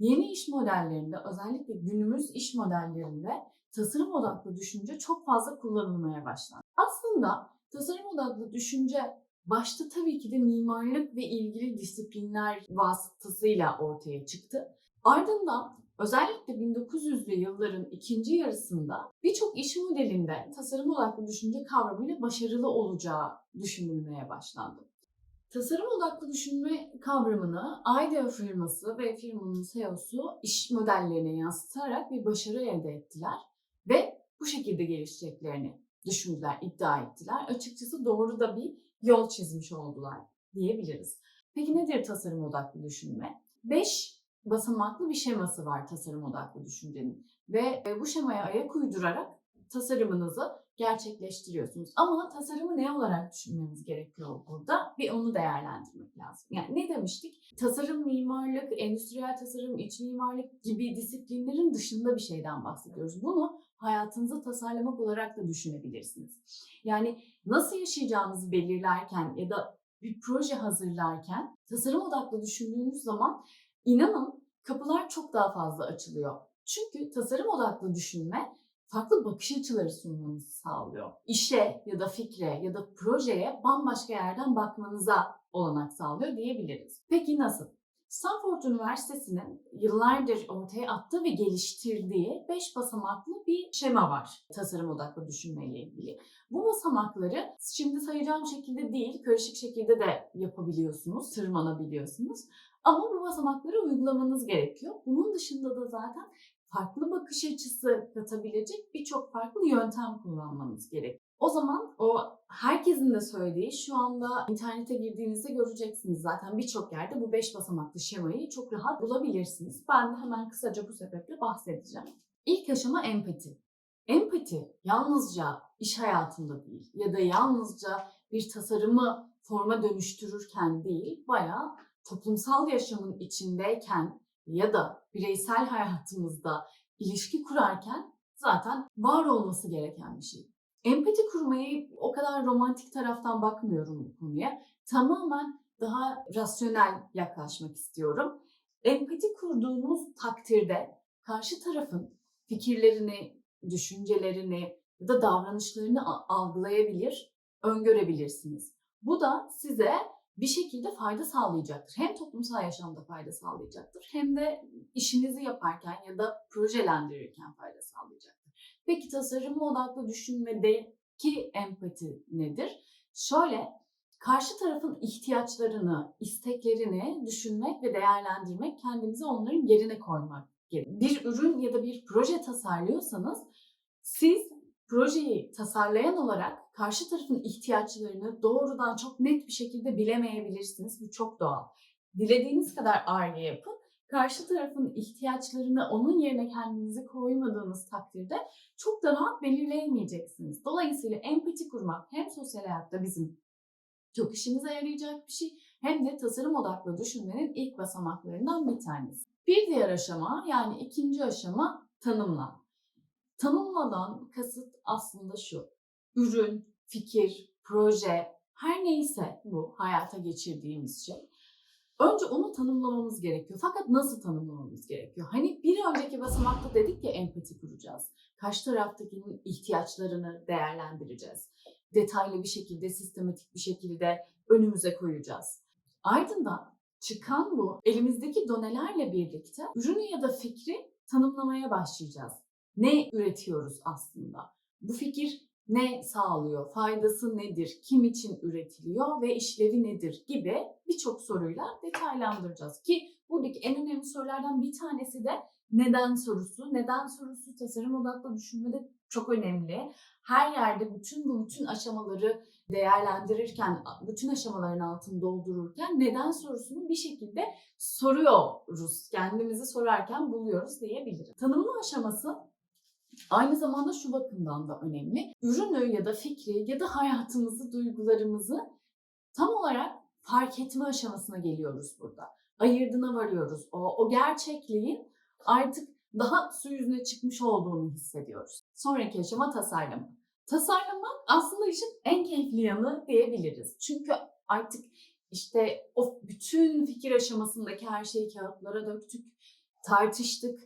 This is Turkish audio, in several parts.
Yeni iş modellerinde özellikle günümüz iş modellerinde tasarım odaklı düşünce çok fazla kullanılmaya başlandı. Aslında tasarım odaklı düşünce başta tabii ki de mimarlık ve ilgili disiplinler vasıtasıyla ortaya çıktı. Ardından özellikle 1900'lü yılların ikinci yarısında birçok iş modelinde tasarım odaklı düşünce kavramıyla başarılı olacağı düşünülmeye başlandı. Tasarım odaklı düşünme kavramını IDEO firması ve firmanın CEO'su iş modellerine yansıtarak bir başarı elde ettiler ve bu şekilde gelişeceklerini düşündüler, iddia ettiler. Açıkçası doğru da bir yol çizmiş oldular diyebiliriz. Peki nedir tasarım odaklı düşünme? 5 basamaklı bir şeması var tasarım odaklı düşüncenin ve e, bu şemaya ayak uydurarak tasarımınızı gerçekleştiriyorsunuz. Ama tasarımı ne olarak düşünmemiz gerekiyor burada? Bir onu değerlendirmek lazım. Yani ne demiştik? Tasarım, mimarlık, endüstriyel tasarım, iç mimarlık gibi disiplinlerin dışında bir şeyden bahsediyoruz. Bunu hayatınızı tasarlamak olarak da düşünebilirsiniz. Yani nasıl yaşayacağınızı belirlerken ya da bir proje hazırlarken tasarım odaklı düşündüğünüz zaman inanın kapılar çok daha fazla açılıyor. Çünkü tasarım odaklı düşünme farklı bakış açıları sunmanızı sağlıyor. İşe ya da fikre ya da projeye bambaşka yerden bakmanıza olanak sağlıyor diyebiliriz. Peki nasıl? Stanford Üniversitesi'nin yıllardır ortaya attığı ve geliştirdiği 5 basamaklı bir şema var tasarım odaklı düşünmeyle ilgili. Bu basamakları şimdi sayacağım şekilde değil, karışık şekilde de yapabiliyorsunuz, tırmanabiliyorsunuz. Ama bu basamakları uygulamanız gerekiyor. Bunun dışında da zaten farklı bakış açısı katabilecek birçok farklı yöntem kullanmanız gerekiyor. O zaman o herkesin de söylediği şu anda internete girdiğinizde göreceksiniz zaten birçok yerde bu beş basamaklı şemayı çok rahat bulabilirsiniz. Ben de hemen kısaca bu sebeple bahsedeceğim. İlk aşama empati. Empati yalnızca iş hayatında değil ya da yalnızca bir tasarımı forma dönüştürürken değil, bayağı toplumsal yaşamın içindeyken ya da bireysel hayatımızda ilişki kurarken zaten var olması gereken bir şey. Empati kurmayı o kadar romantik taraftan bakmıyorum bu konuya. Tamamen daha rasyonel yaklaşmak istiyorum. Empati kurduğunuz takdirde karşı tarafın fikirlerini, düşüncelerini ya da davranışlarını algılayabilir, öngörebilirsiniz. Bu da size bir şekilde fayda sağlayacaktır. Hem toplumsal yaşamda fayda sağlayacaktır hem de işinizi yaparken ya da projelendirirken fayda sağlayacaktır. Peki tasarım odaklı düşünmedeki empati nedir? Şöyle karşı tarafın ihtiyaçlarını, isteklerini düşünmek ve değerlendirmek, kendimizi onların yerine koymak gerekiyor. Bir ürün ya da bir proje tasarlıyorsanız siz projeyi tasarlayan olarak karşı tarafın ihtiyaçlarını doğrudan çok net bir şekilde bilemeyebilirsiniz. Bu çok doğal. Dilediğiniz kadar arge yapın. Karşı tarafın ihtiyaçlarını onun yerine kendinizi koymadığınız takdirde çok da rahat belirleyemeyeceksiniz. Dolayısıyla empati kurmak hem sosyal hayatta bizim çok işimize yarayacak bir şey hem de tasarım odaklı düşünmenin ilk basamaklarından bir tanesi. Bir diğer aşama yani ikinci aşama tanımla. Tanımladan kasıt aslında şu. Ürün, fikir, proje, her neyse bu hayata geçirdiğimiz şey. Önce onu tanımlamamız gerekiyor. Fakat nasıl tanımlamamız gerekiyor? Hani bir önceki basamakta dedik ya empati kuracağız. Karşı taraftakinin ihtiyaçlarını değerlendireceğiz. Detaylı bir şekilde, sistematik bir şekilde önümüze koyacağız. Ardından çıkan bu elimizdeki donelerle birlikte ürünü ya da fikri tanımlamaya başlayacağız ne üretiyoruz aslında? Bu fikir ne sağlıyor? Faydası nedir? Kim için üretiliyor ve işlevi nedir gibi birçok soruyla detaylandıracağız ki buradaki en önemli sorulardan bir tanesi de neden sorusu. Neden sorusu tasarım odaklı düşünmede çok önemli. Her yerde bütün bu bütün aşamaları değerlendirirken, bütün aşamaların altını doldururken neden sorusunu bir şekilde soruyoruz. Kendimizi sorarken buluyoruz diyebilirim. Tanımlı aşaması Aynı zamanda şu bakımdan da önemli. Ürünü ya da fikri ya da hayatımızı, duygularımızı tam olarak fark etme aşamasına geliyoruz burada. Ayırdına varıyoruz. O, o gerçekliğin artık daha su yüzüne çıkmış olduğunu hissediyoruz. Sonraki aşama tasarlama. Tasarlama aslında işin en keyifli yanı diyebiliriz. Çünkü artık işte o bütün fikir aşamasındaki her şeyi kağıtlara döktük tartıştık,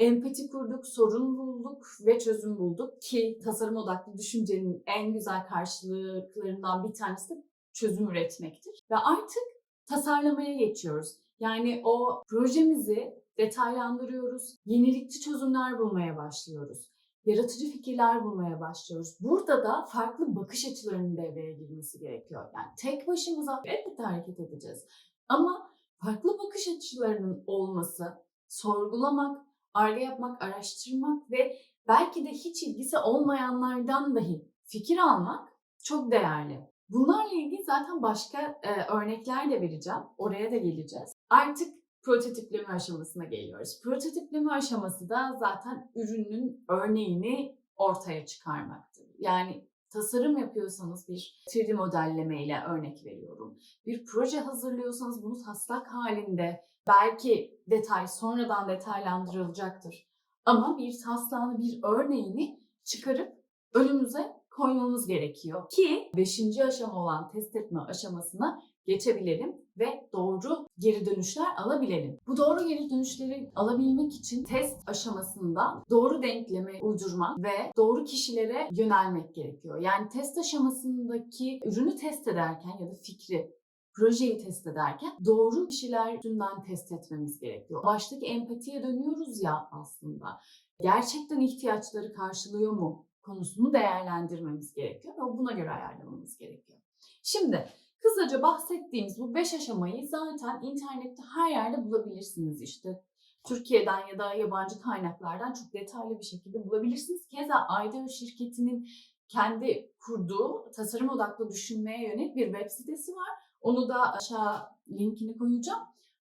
empati kurduk, sorun bulduk ve çözüm bulduk ki tasarım odaklı düşüncenin en güzel karşılıklarından bir tanesi de çözüm üretmektir. Ve artık tasarlamaya geçiyoruz. Yani o projemizi detaylandırıyoruz, yenilikçi çözümler bulmaya başlıyoruz. Yaratıcı fikirler bulmaya başlıyoruz. Burada da farklı bakış açılarının devreye girmesi gerekiyor. Yani tek başımıza elbette hareket edeceğiz. Ama farklı bakış açılarının olması, sorgulamak, arge yapmak, araştırmak ve belki de hiç ilgisi olmayanlardan dahi fikir almak çok değerli. Bunlarla ilgili zaten başka e, örnekler de vereceğim. Oraya da geleceğiz. Artık prototipleme aşamasına geliyoruz. Prototipleme aşaması da zaten ürünün örneğini ortaya çıkarmaktır. Yani tasarım yapıyorsanız bir 3D modelleme ile örnek veriyorum. Bir proje hazırlıyorsanız bunu taslak halinde belki detay sonradan detaylandırılacaktır. Ama bir taslağını, bir örneğini çıkarıp önümüze koymamız gerekiyor ki 5. aşama olan test etme aşamasına geçebilelim ve doğru geri dönüşler alabilelim. Bu doğru geri dönüşleri alabilmek için test aşamasında doğru denklemi uydurmak ve doğru kişilere yönelmek gerekiyor. Yani test aşamasındaki ürünü test ederken ya da fikri projeyi test ederken doğru kişiler üstünden test etmemiz gerekiyor. Baştaki empatiye dönüyoruz ya aslında. Gerçekten ihtiyaçları karşılıyor mu konusunu değerlendirmemiz gerekiyor ve buna göre ayarlamamız gerekiyor. Şimdi kısaca bahsettiğimiz bu 5 aşamayı zaten internette her yerde bulabilirsiniz işte. Türkiye'den ya da yabancı kaynaklardan çok detaylı bir şekilde bulabilirsiniz. Keza Aydeo şirketinin kendi kurduğu tasarım odaklı düşünmeye yönelik bir web sitesi var. Onu da aşağı linkini koyacağım.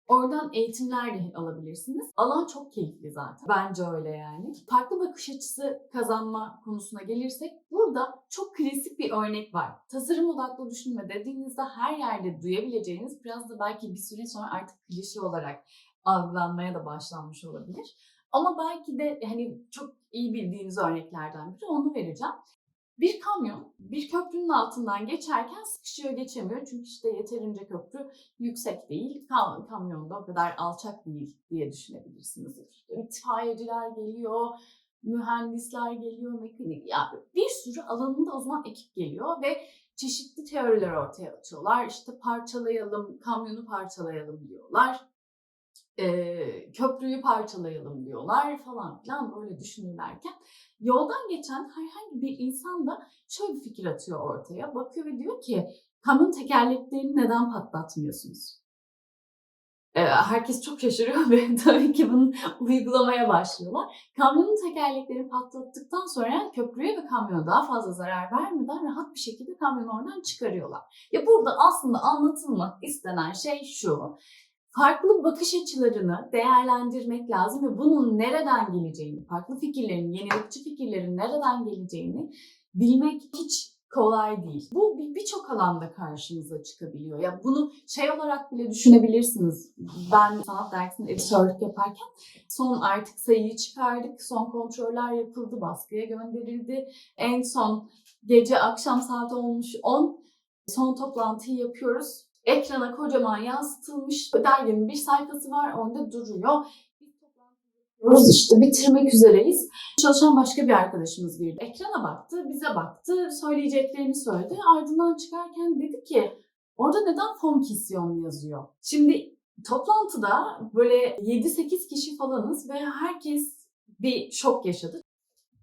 Oradan eğitimler de alabilirsiniz. Alan çok keyifli zaten. Bence öyle yani. Farklı bakış açısı kazanma konusuna gelirsek burada çok klasik bir örnek var. Tasarım odaklı düşünme dediğinizde her yerde duyabileceğiniz biraz da belki bir süre sonra artık klişe olarak algılanmaya da başlanmış olabilir. Ama belki de hani çok iyi bildiğiniz örneklerden biri onu vereceğim. Bir kamyon bir köprünün altından geçerken sıkışıyor geçemiyor. Çünkü işte yeterince köprü yüksek değil. Kam kamyonda o kadar alçak değil diye düşünebilirsiniz. İtfaiyeciler geliyor, mühendisler geliyor, mekanik. Yani bir sürü alanında uzman ekip geliyor ve çeşitli teoriler ortaya atıyorlar. İşte parçalayalım, kamyonu parçalayalım diyorlar. Ee, köprüyü parçalayalım diyorlar falan filan böyle düşünürlerken yoldan geçen herhangi bir insan da şöyle bir fikir atıyor ortaya. Bakıyor ve diyor ki kamyon tekerleklerini neden patlatmıyorsunuz? Ee, herkes çok şaşırıyor ve tabii ki bunu uygulamaya başlıyorlar. Kamyonun tekerleklerini patlattıktan sonra köprüye ve kamyona daha fazla zarar vermeden rahat bir şekilde kamyonu oradan çıkarıyorlar. Ya burada aslında anlatılmak istenen şey şu farklı bakış açılarını değerlendirmek lazım ve bunun nereden geleceğini, farklı fikirlerin, yenilikçi fikirlerin nereden geleceğini bilmek hiç kolay değil. Bu birçok alanda karşınıza çıkabiliyor. Ya bunu şey olarak bile düşünebilirsiniz. Ben sanat dergisinde editörlük yaparken son artık sayıyı çıkardık. Son kontroller yapıldı, baskıya gönderildi. En son gece akşam saat olmuş 10. Son toplantıyı yapıyoruz ekrana kocaman yansıtılmış derginin bir sayfası var onda duruyor. Biz işte bitirmek üzereyiz. Çalışan başka bir arkadaşımız girdi. Ekrana baktı, bize baktı, söyleyeceklerini söyledi. Ardından çıkarken dedi ki orada neden fonkisyon yazıyor? Şimdi toplantıda böyle 7-8 kişi falanız ve herkes bir şok yaşadı.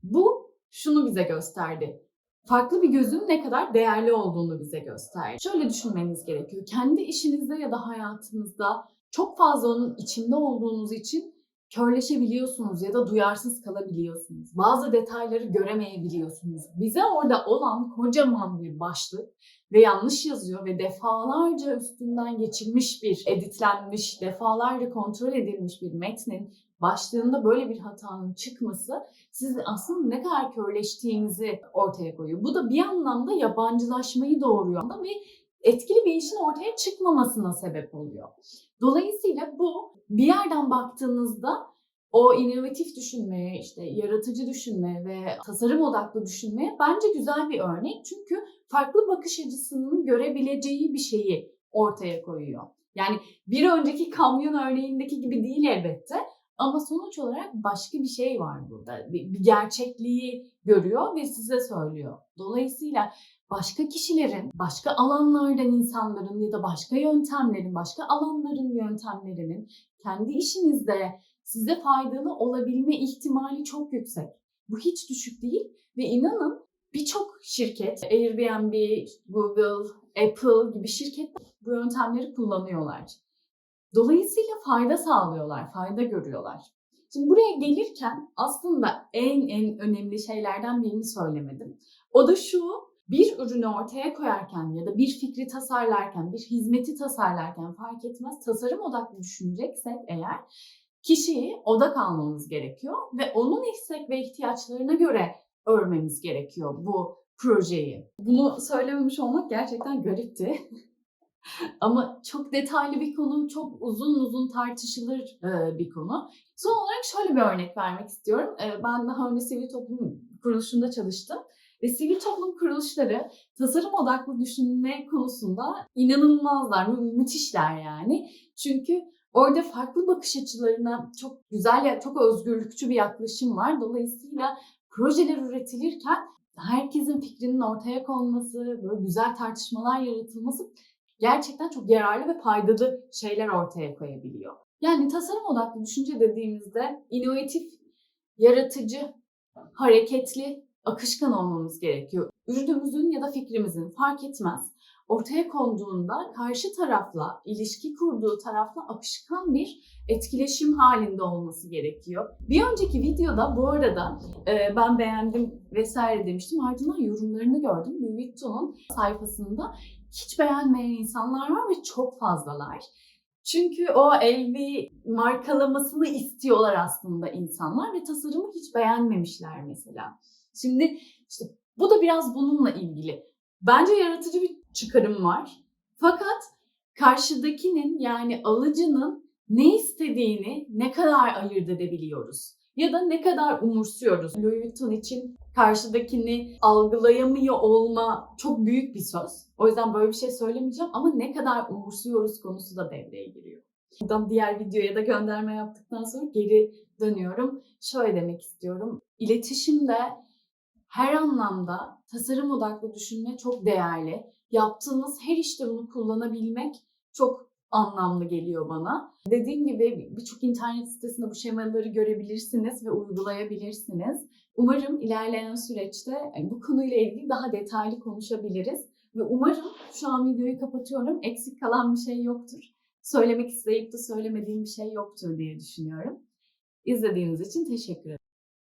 Bu şunu bize gösterdi farklı bir gözün ne kadar değerli olduğunu bize gösterir. Şöyle düşünmeniz gerekiyor. Kendi işinizde ya da hayatınızda çok fazla onun içinde olduğunuz için körleşebiliyorsunuz ya da duyarsız kalabiliyorsunuz. Bazı detayları göremeyebiliyorsunuz. Bize orada olan kocaman bir başlık ve yanlış yazıyor ve defalarca üstünden geçilmiş bir, editlenmiş, defalarca kontrol edilmiş bir metnin başlığında böyle bir hatanın çıkması siz aslında ne kadar körleştiğinizi ortaya koyuyor. Bu da bir anlamda yabancılaşmayı doğuruyor ve etkili bir işin ortaya çıkmamasına sebep oluyor. Dolayısıyla bu bir yerden baktığınızda o inovatif düşünmeye, işte yaratıcı düşünmeye ve tasarım odaklı düşünmeye bence güzel bir örnek. Çünkü farklı bakış açısının görebileceği bir şeyi ortaya koyuyor. Yani bir önceki kamyon örneğindeki gibi değil elbette Ama sonuç olarak başka bir şey var burada. Bir, bir gerçekliği görüyor ve size söylüyor. Dolayısıyla başka kişilerin, başka alanlardan insanların ya da başka yöntemlerin, başka alanların yöntemlerinin kendi işinizde size faydalı olabilme ihtimali çok yüksek. Bu hiç düşük değil ve inanın birçok şirket, Airbnb, Google, Apple gibi şirketler bu yöntemleri kullanıyorlar. Dolayısıyla fayda sağlıyorlar, fayda görüyorlar. Şimdi buraya gelirken aslında en en önemli şeylerden birini söylemedim. O da şu, bir ürünü ortaya koyarken ya da bir fikri tasarlarken, bir hizmeti tasarlarken fark etmez tasarım odaklı düşüneceksek eğer kişiyi odak almamız gerekiyor ve onun istek ve ihtiyaçlarına göre örmemiz gerekiyor bu projeyi. Bunu söylememiş olmak gerçekten garipti. Ama çok detaylı bir konu, çok uzun uzun tartışılır e, bir konu. Son olarak şöyle bir örnek vermek istiyorum. E, Ben daha önce sivil toplum kuruluşunda çalıştım. Ve sivil toplum kuruluşları tasarım odaklı düşünme konusunda inanılmazlar, mü- müthişler yani. Çünkü orada farklı bakış açılarına çok güzel, çok özgürlükçü bir yaklaşım var. Dolayısıyla projeler üretilirken herkesin fikrinin ortaya konması, böyle güzel tartışmalar yaratılması gerçekten çok yararlı ve faydalı şeyler ortaya koyabiliyor. Yani tasarım odaklı düşünce dediğimizde inovatif, yaratıcı, hareketli, akışkan olmamız gerekiyor. Ürünümüzün ya da fikrimizin fark etmez ortaya konduğunda karşı tarafla, ilişki kurduğu tarafla akışkan bir etkileşim halinde olması gerekiyor. Bir önceki videoda bu arada e, ben beğendim vesaire demiştim. Ardından yorumlarını gördüm. Louis Vuitton'un sayfasında hiç beğenmeyen insanlar var ve çok fazlalar. Çünkü o LV markalamasını istiyorlar aslında insanlar ve tasarımı hiç beğenmemişler mesela. Şimdi işte bu da biraz bununla ilgili. Bence yaratıcı bir çıkarım var. Fakat karşıdakinin yani alıcının ne istediğini ne kadar ayırt edebiliyoruz? Ya da ne kadar umursuyoruz? Louis Vuitton için karşıdakini algılayamıyor olma çok büyük bir söz. O yüzden böyle bir şey söylemeyeceğim ama ne kadar umursuyoruz konusu da devreye giriyor. Buradan diğer videoya da gönderme yaptıktan sonra geri dönüyorum. Şöyle demek istiyorum. İletişimde her anlamda tasarım odaklı düşünme çok değerli. Yaptığımız her işte bunu kullanabilmek çok anlamlı geliyor bana. Dediğim gibi birçok internet sitesinde bu şemaları görebilirsiniz ve uygulayabilirsiniz. Umarım ilerleyen süreçte e, bu konuyla ilgili daha detaylı konuşabiliriz. Ve umarım şu an videoyu kapatıyorum. Eksik kalan bir şey yoktur. Söylemek isteyip de söylemediğim bir şey yoktur diye düşünüyorum. İzlediğiniz için teşekkür ederim.